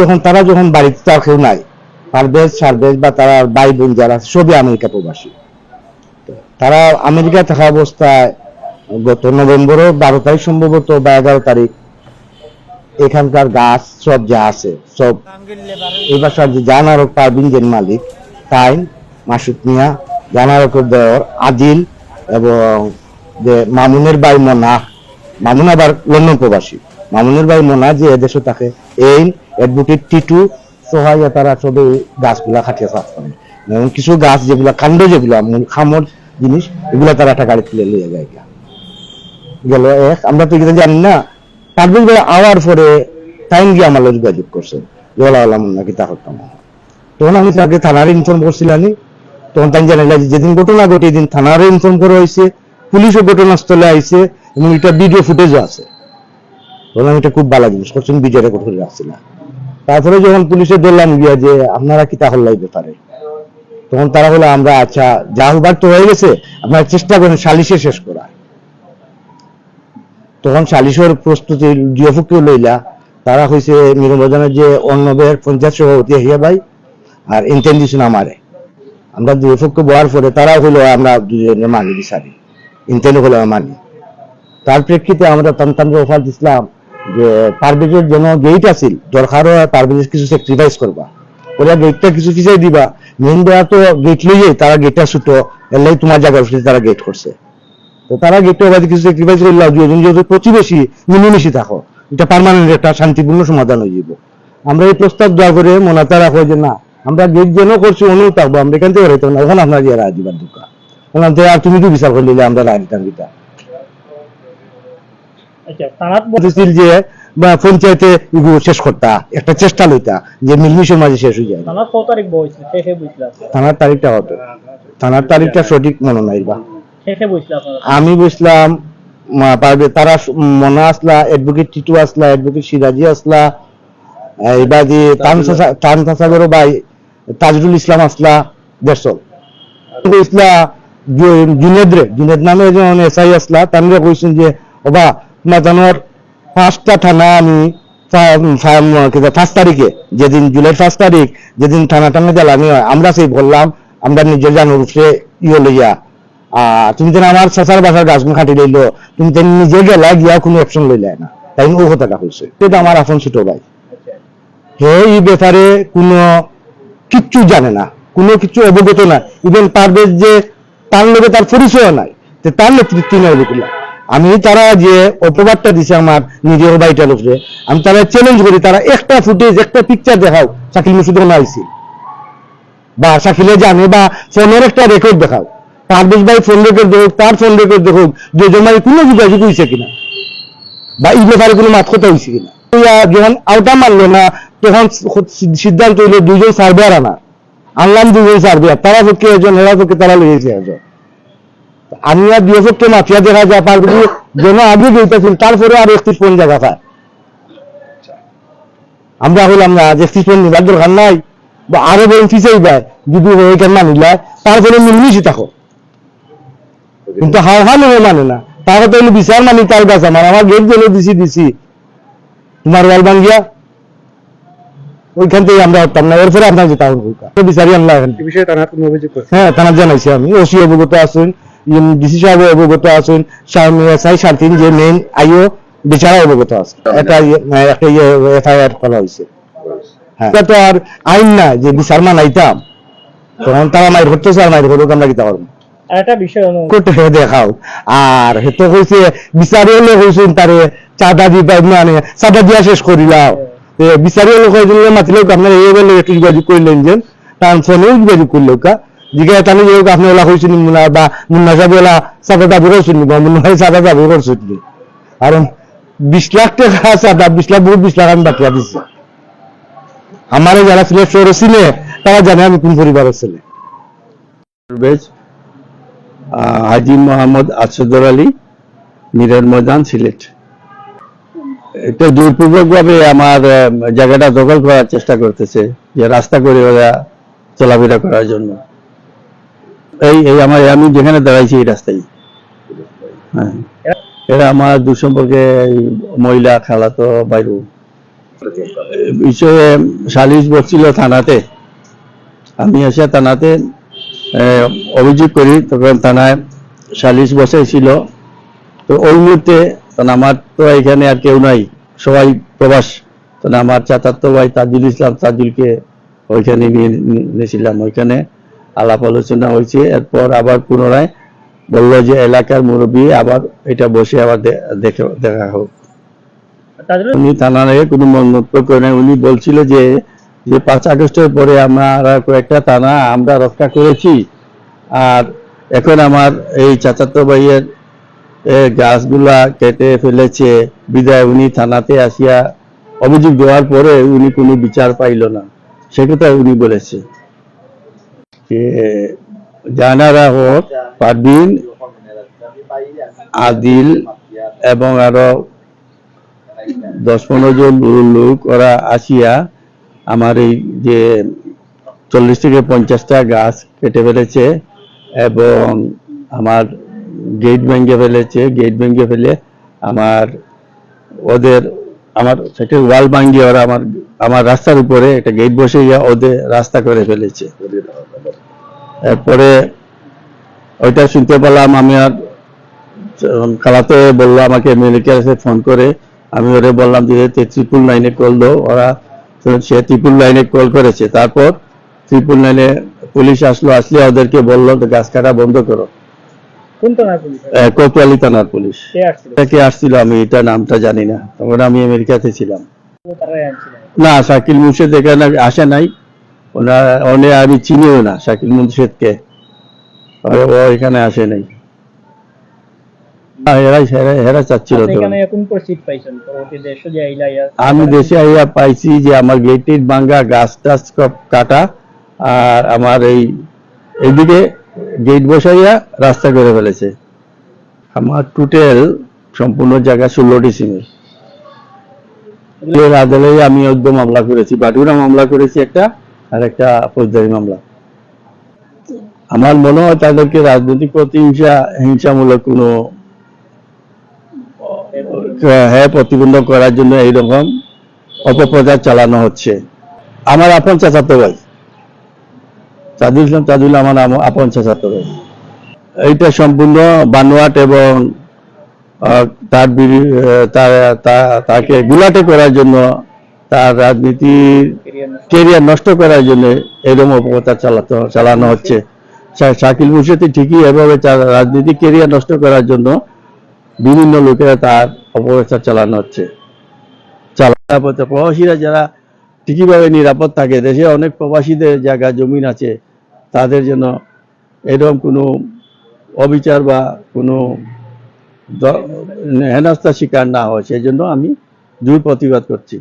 যখন, তারা যখন বাড়িতে তার কেউ নাই। পারভেজ সারভেজ বা তারা ভাই বোন যারা সবই আমেরিকা প্রবাসী। তারা আমেরিকা থাকা অবস্থায় গত নভেম্বরও বারো তারিখ সম্ভবত বা এগারো তারিখ এখানকার গাছ সব যা আছে, সব এই বাসার যে জানারক পারবিন যে মালিক তাই মাসুদ মিয়া জানারকের দেওয়ার আদিল এবং যে মামুনের বাই মনা মামুন আবার লন্ডন প্রবাসী। মামুনের বাই মনা যে এদেশে থাকে, এই অ্যাডভোকেট টিটু সহায় তারা সবে গাছগুলা খাটিয়ে সাফ করে এবং কিছু গাছ যেগুলা, কাণ্ড যেগুলা, মূল খামর জিনিস, এগুলা তারা একটা গাড়ি তুলে নিয়ে যায়। গেল এক, আমরা তো এখানে জানি না। ভাই আওয়ার পরে টাইম গিয়ে আমার যোগাযোগ করছে। জলা আলাম নাকি তা হতাম তখন আমি তাকে থানার ইনফর্ম করছিলাম তখন তাই জানাইলা যে, যেদিন ঘটনা ঘটে দিন থানার ইনফর্ম করা হয়েছে, পুলিশও ঘটনাস্থলে আইছে এবং এটা ভিডিও ফুটেজও আছে। আমি এটা খুব ভালো জিনিস করছেন ভিডিওটা করে রাখছিলাম তারপরে যখন পুলিশে ধরলাম গিয়া যে, আপনারা কি তাহলে লাগবে পারে তখন তারা বলে আমরা আচ্ছা যা হবার তো হয়ে গেছে, আপনারা চেষ্টা করেন সালিশে শেষ করা তখন সালিশের প্রস্তুতি জিওফুকেও লইলা, তারা হয়েছে মিরমজানের যে অর্ণবের পঞ্চায়েত সভাপতি হিয়া ভাই আর ইন্টেন দিছিল আমারে। আমরা জিওফুককে বলার পরে তারা হইল আমরা দুজনে মানি বিচারি ইন্টেন হলো মানি তার প্রেক্ষিতে আমরা তন্ত্রান্ত্র অফার দিছিলাম যে পারভেজের যেন গেট আছিল দরকার হয় পারভেজের কিছু স্যাক্রিফাইস করবা ওরা গেটটা কিছু কিছু দিবা। মেন দেওয়া তো গেট লইয়ে তারা গেটটা ছুটো এলাই তোমার উপরে তারা গেট করছে তো তারা গেটটা বাদে কিছু স্যাক্রিফাইস করলে দুজন যেহেতু প্রতিবেশী মিলেমিশি থাকো এটা পার্মানেন্ট একটা শান্তিপূর্ণ সমাধান হয়ে যাব। আমরা এই প্রস্তাব দেওয়া করে মনাতা রাখো যে, না, আমরা গেট যেন করছি অনু থাকব আমরা এখান থেকে হইতো না ওখানে আপনার ইয়ে রায় দিবার দোকান ওখান থেকে আর তুমি কি বিচার করলে আমরা রায় দিতাম যে পঞ্চায়েতে শেষ করতা একটা চেষ্টা লইতা যে মিলমিশের মাঝে শেষ হয়ে যায়। তারাত কত তারিখ বইছিল শেষে বইছিল থানার তারিখটা হতো থানার তারিখটা সঠিক মনে নাই বা। শেষে বইছিল আপনারা আমি বুঝলাম পারবে তারা মনা আসলা অ্যাডভোকেট টিটু আসলা অ্যাডভোকেট সিরাজি আসলা তান সাসাগর ভাই তাজরুল ইসলাম আসলা দেড়শো ইসলা জু- জুনেদ জুনেদ নামে একজন এসআই আসলা তানরে কইছেন যে ওবা জানোয়ার পাঁচটা থানা আমি ফার্স্ট তারিখে, যেদিন তারিখ, যেদিন থানা টানা আমরা সেই বললাম, আমরা নিজের জানুর ইয়ে লইয়া তুমি আমার বাসার গাছগুলো খাটি লইলো, তুমি নিজে গেলা গিয়া কোনো অপশন লইলে না। তাই ও কথাটা হয়েছে সেটা আমার ছোট ভাই। হে এই ব্যাপারে কোনো কিচ্ছু জানে না, কোনো কিছু অবগত না। ইভেন পারভেজ যে তার লোকে তার পরিচয় নাই তার নেতৃত্ব নেই আমি তারা যে অপবাদটা দিছে আমার নিজের বাড়িটার উপরে আমি তারা চ্যালেঞ্জ করি, তারা একটা ফুটেজ একটা পিকচার দেখাও, শাকিল মুসুদ আইসি বা শাকিলে জানে, বা ফোনের একটা রেকর্ড দেখাও। পারভেজ ভাই ফোন রেকর্ড দেখুক, তার ফোন রেকর্ড দেখুক যে জমাই কোনো যোগাযোগ হয়েছে কিনা? বা এই ব্যাপারে কোনো মাত কথা হয়েছে কিনা? যখন আউটা মারলো না, তখন সিদ্ধান্ত হইল দুজন সার্ভেয়ার আনা। আনলাম দুজন সার্ভেয়ার তারা পক্ষে একজন, হেরা পক্ষে তারা লেগেছে একজন। আমি আর দুই পক্ষে মাফিয়া দেখা যায় যেন আগে তারপরে আর পয়েন্ট জায়গা পায়। আমরা হলাম না যে পয়েন্ট নিবার দরকার নাই। বা আরও বরং ফিসেই দেয় যদি ওইখান মানিলা তারপরে মিলমিশি থাকো। কিন্তু হাও মানে না। তার হলো বিচার মানি তার কাছে আমার আমার গেট জেলে দিছি দিছি। তোমার ওয়াল ভাঙ্গিয়া। ওইখান থেকে আমরা হতাম না এরপরে আপনার তো বিচারি আনলা এখান থেকে। এই বিষয়ে কোনো অভিযোগ হ্যাঁ থানা জানাইছি আমি। ওসি অবগত আছেন। ডিসি সাহেব অবগত আছেন সাই সার্থিন যে মেন আইও বিচারা অবগত আছে এটা ইয়ে- একটা ইয়ে এফআইআর করা হয়েছে। হ্যাঁ। এটা তো আর আইন না যে বিচার মানাইতাম। তখন তারা মাইর করতেছে আর মাইর করুক আমরা কিতা করব আর একটা বিষয় হলো হে দেখাও। আর হেতো কইছে বিচারি হলে কইছেন তারে চাঁদা মানে চাঁদা দিয়া শেষ করিলাও। বিচারি কইছিল মাতিলেও আপনার এই বলে একটু যোগাযোগ করলেন যে তার ফোনেও যোগাযোগ করল কা। জিজ্ঞাসা তাহলে যে আপনি ওলা কইছেন মুনা বা মুন্না সাহেব ওলা চাঁদা দাবি করছেন বা মুন্না ভাই চাঁদা দাবি করছেন কারণ বিশ লাখ টাকা চাঁদা বিশ লাখ, বহুত বিশ লাখ আমি বাকিয়া দিচ্ছি আমারে যারা ছিল সরসিনে তারা জানে আমি কোন পরিবারের ছেলে। হাজি মোহাম্মদ আসাদুর আলী, মিরের ময়দান, সিলেট। এটা জোরপূর্বক ভাবে আমার জায়গাটা দখল করার চেষ্টা করতেছে, যে রাস্তা করে ওরা চলাফেরা করার জন্য। এই এই আমার, আমি যেখানে দাঁড়াইছি এই রাস্তায়। হ্যাঁ। এরা আমার মহিলা খালাতো বাইরু। বিষয়ে সালিশ বসছিল থানাতে। আমি এসে থানাতে অভিযোগ করি, তখন থানায় সালিশ বসাইছিল। তো ওই মুহূর্তে তখন আমার তো এখানে আর কেউ নাই, সবাই প্রবাস। তখন আমার চাচাতো ভাই তাজুল ইসলাম তাজুলকে ওইখানে নিয়ে নিয়েছিলাম, ওইখানে। আলাপ আলোচনা হয়েছে। এরপর আবার পুনরায় বলল যে এলাকার মুরব্বী আবার এটা বসে আবার দেখে দেখা হোক। উনি থানায় কোনো মন্তব্য করেন উনি বলছিল যে যে পাঁচ আগস্টের পরে আমরা কয়েকটা থানা আমরা রক্ষা করেছি। আর এখন আমার এই চাচাতো ভাইয়ের গাছগুলা কেটে ফেলেছে। বিদায় উনি থানাতে আসিয়া অভিযোগ দেওয়ার পরে উনি কোনো বিচার পাইল না। সে কথা উনি বলেছে। পারবিন আদিল এবং আরও দশ পনেরো জন লোক, ওরা আসিয়া আমার এই যে চল্লিশ থেকে পঞ্চাশটা গাছ কেটে ফেলেছে এবং আমার গেট ভেঙে ফেলেছে। গেট ভেঙে ফেলে আমার ওদের, আমার সেটা ওয়াল ভাঙিয়ে ওরা আমার আমার রাস্তার উপরে একটা গেট বসে ওদের রাস্তা করে ফেলেছে। এরপরে ওইটা শুনতে পেলাম আমি আর খালাতে বলল আমাকে মেডিকেল ফোন করে আমি ওরে বললাম যে ট্রিপুল নাইনে কল দাও। ওরা সে ট্রিপুল লাইনে কল করেছে। তারপর ট্রিপুল লাইনে পুলিশ আসলো আসলে ওদেরকে বলল গাছ কাটা বন্ধ করো। কোতোয়ালি থানার পুলিশ। কে আসছিল? আমি এটা নামটা জানি না। তখন আমি আমেরিকাতে ছিলাম। না শাকিল মুর্শেদ এখানে আসে নাই। ওনার ওনে আমি চিনিও না শাকিল মুর্শেদকে ও- ও এখানে আসে নাই। আমি দেশে আইয়া পাইছি যে আমার গেট টেট ভাঙ্গা গাছ টাছ কাটা আর আমার এই এইদিকে গেট বসাইয়া রাস্তা করে ফেলেছে। আমার টোটাল সম্পূর্ণ জায়গা ষোলো ডিসিমেল এর আদালে আমি অদ্য মামলা করেছি বাটুরা মামলা করেছি একটা। আর একটা ফৌজদারি মামলা। আমার মনে হয় তাদেরকে রাজনৈতিক প্রতিহিংসা, হিংসামূলক কোনো হ্যাঁ প্রতিবন্ধক করার জন্য এইরকম অপপ্রচার চালানো হচ্ছে। আমার আপন চাচাতো ভাই চাদুল ইসলাম চাদুল আমার আপন চাচাতো ভাই। এইটা সম্পূর্ণ বানোয়াট এবং তার তাকে গুলাটে করার জন্য তার রাজনীতির কেরিয়ার নষ্ট করার জন্য এরকম অপপ্রচার চালাতে চালানো হচ্ছে। শাকিল মুর্শিদি ঠিকই এভাবে তার কেরিয়ার নষ্ট করার জন্য বিভিন্ন লোকেরা তার অপপ্রচার চালানো হচ্ছে। চালানো হচ্ছে প্রবাসীরা যারা ঠিকইভাবে নিরাপদ থাকে, দেশে অনেক প্রবাসীদের জায়গা, জমিন আছে, তাদের জন্য এরকম কোনো অবিচার বা কোনো হেনস্থার শিকার না হয়। সেই জন্য আমি জোর প্রতিবাদ করছি।